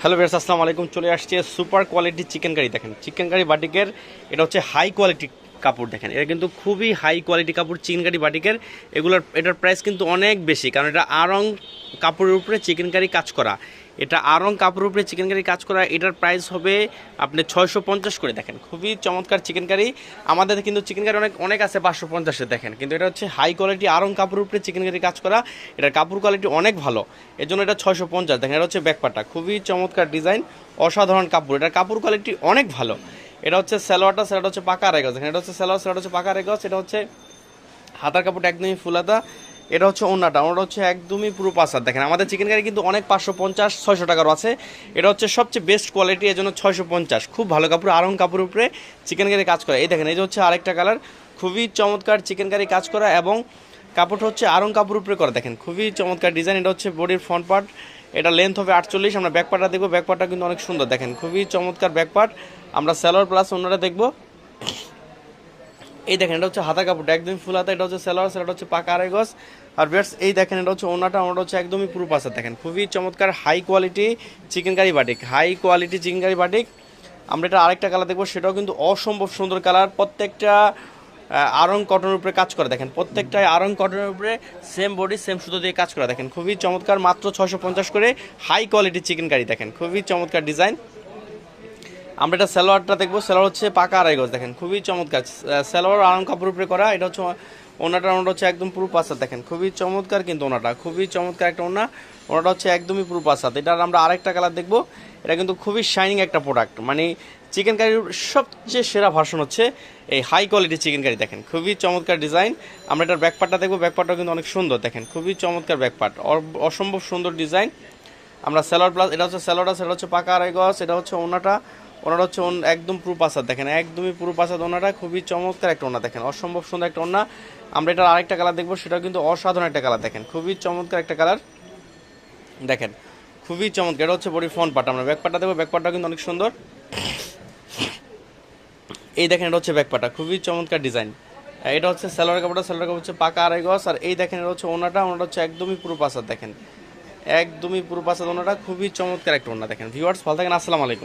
Hello base আসসালামু আলাইকুম। চলে আসছে সুপার কোয়ালিটি চিকেন কারি। দেখেন, চিকেন কারি বাটিকের, এটা হচ্ছে হাই কোয়ালিটি কাপড় দেখেন। এটা কিন্তু খুবই হাই কোয়ালিটি কাপড় চিকেন কারি বাটিকের। এগুলোর, এটার প্রাইস কিন্তু অনেক বেশি, কারণ এটা আরং কাপড়ের উপরে চিকেন কারি কাজ করা। এটা আরং কাপড়ের উপরে চিকেন কারি কাজ করা, এটার প্রাইস হবে আপনি ছয়শো পঞ্চাশ করে দেখেন। খুবই চমৎকার চিকেন কারি আমাদের কিন্তু চিকেন কারি অনেক অনেক আছে পাঁচশো পঞ্চাশে দেখেন, কিন্তু এটা হচ্ছে হাই কোয়ালিটি আরং কাপড়ের উপরে চিকেন কারি কাজ করা। এটার কাপড় কোয়ালিটি অনেক ভালো। এর জন্য এটা ছয়শো পঞ্চাশ, দেখেন এটা হচ্ছে ব্যাকপাটা খুবই চমৎকার ডিজাইন অসাধারণ কাপড়। এটার কাপড় কোয়ালিটি অনেক ভালো। এটা হচ্ছে স্যালোয়ারটা সেটা হচ্ছে পাকা আড়াই গজ। এটা হচ্ছে স্যালোয়ার সেটা হচ্ছে পাকা গজ। এটা হচ্ছে হাতার কাপড়টা একদমই ফুলাতা এটা হচ্ছে ওনাটা ওনাটা হচ্ছে একদমই পুরো পাঁচার দেখেন, আমাদের চিকেন কারি কিন্তু অনেক পাঁচশো পঞ্চাশ, ছয়শো টাকারও আছে। এটা হচ্ছে সবচেয়ে বেস্ট কোয়ালিটি এর জন্য ছয়শো পঞ্চাশ। খুব ভালো কাপড় আরং কাপড়ের উপরে চিকেন কারি কাজ করা। এই দেখেন, এই যে হচ্ছে আরেকটা কালার খুবই চমৎকার চিকেন কারি কাজ করা এবং কাপড়টা হচ্ছে আরং কাপড় উপরে করা। দেখেন, খুবই চমৎকার ডিজাইন এটা হচ্ছে বডির ফ্রন্ট পার্ট এটা লেন্থ হবে আটচল্লিশ, আমরা ব্যাক পার্টটা দেখব। ব্যাক পার্টটা কিন্তু অনেক সুন্দর, দেখেন, খুবই চমৎকার ব্যাক পার্ট আমরা স্যালোয়ার প্লাস অন্যরা দেখব। এই দেখেন, এটা হচ্ছে হাতা কাপড়টা, একদমই ফুল হাতা, এটা হচ্ছে সেলোয়ার সেটা হচ্ছে পাকা আড়াই গজ। আর বেটস এই দেখেন, এটা হচ্ছে ওনাটা ওনাটা হচ্ছে একদমই পুরো পাশে, দেখেন, খুবই চমৎকার high quality chicken curry batik high quality chicken curry batik আমরা এটা আরেকটা কালার দেখব, সেটাও কিন্তু অসম্ভব সুন্দর কালার প্রত্যেকটা আরং কটনের উপরে কাজ করে। দেখেন, প্রত্যেকটাই আরং কটনের উপরে সেম বডি সেম সুতো দিয়ে কাজ করা। দেখেন, খুবই চমৎকার, মাত্র ছশো পঞ্চাশ করে হাই কোয়ালিটি চিকেন কারি দেখেন, খুবই চমৎকার ডিজাইন আমরা এটা সালোয়ারটা দেখব। সালোয়ার হচ্ছে পাকা আড়াই গজ, দেখেন, খুবই চমৎকার। সালোয়ার আরাম কাপড় উপরে করা, এটা হচ্ছে ওনাটা ওনাটা হচ্ছে একদম পুরো পাসাত দেখেন, খুবই চমৎকার কিন্তু ওনাটা, খুবই চমৎকার একটা ওনা। ওনাটা হচ্ছে একদমই পুরো পাসাত এটার আমরা আরেকটা কালার দেখব। এটা কিন্তু খুবই শাইনিং একটা প্রোডাক্ট মানে চিকেন কারির সবচেয়ে সেরা ভার্সন হচ্ছে এই হাই কোয়ালিটি চিকেন কারি। দেখেন, খুবই চমৎকার ডিজাইন আমরা এটার ব্যাকপার্টটা দেখব। ব্যাকপার্টটাও কিন্তু অনেক সুন্দর। দেখেন, খুবই চমৎকার ব্যাকপার্ট অসম্ভব সুন্দর ডিজাইন আমরা স্যালোয়ার প্লাস এটা হচ্ছে স্যালোয়ারটা এটা হচ্ছে পাকা আড়াই গজ, এটা হচ্ছে ওনাটা। ওনাটা হচ্ছে একদম পুরো পাসাদ দেখেন, একদমই পুরো পাসাদ ওনাটা। খুবই চমৎকার একটা ওনা। দেখেন, অসম্ভব সুন্দর একটা ওনা। আমরা এটার আরেকটা কালার দেখব, সেটাও কিন্তু অসাধারণ একটা কালার দেখেন, খুবই চমৎকার একটা কালার দেখেন, খুবই চমৎকার। এটা হচ্ছে বডি ফোন পার্ট আমরা ব্যাক পার্টটা দেখব। ব্যাক পার্টটা কিন্তু অনেক সুন্দর। এই দেখেন এটা হচ্ছে ব্যাকপাটা খুবই চমৎকার ডিজাইন এটা হচ্ছে স্যালোয়ার কাপড়টা স্যালোয়ার কাপড় হচ্ছে পাকা আড়াই গজ, আর এই দেখেন এটা হচ্ছে ওনাটা ওনাটা হচ্ছে একদমই পুরো পাসাদ দেখেন। একদমই পুরো পাসাদ ওনাটা, খুবই চমৎকার একটা ওনা দেখেন। ভিউয়ার্স ভালো থাকেন, আসসালামু আলাইকুম।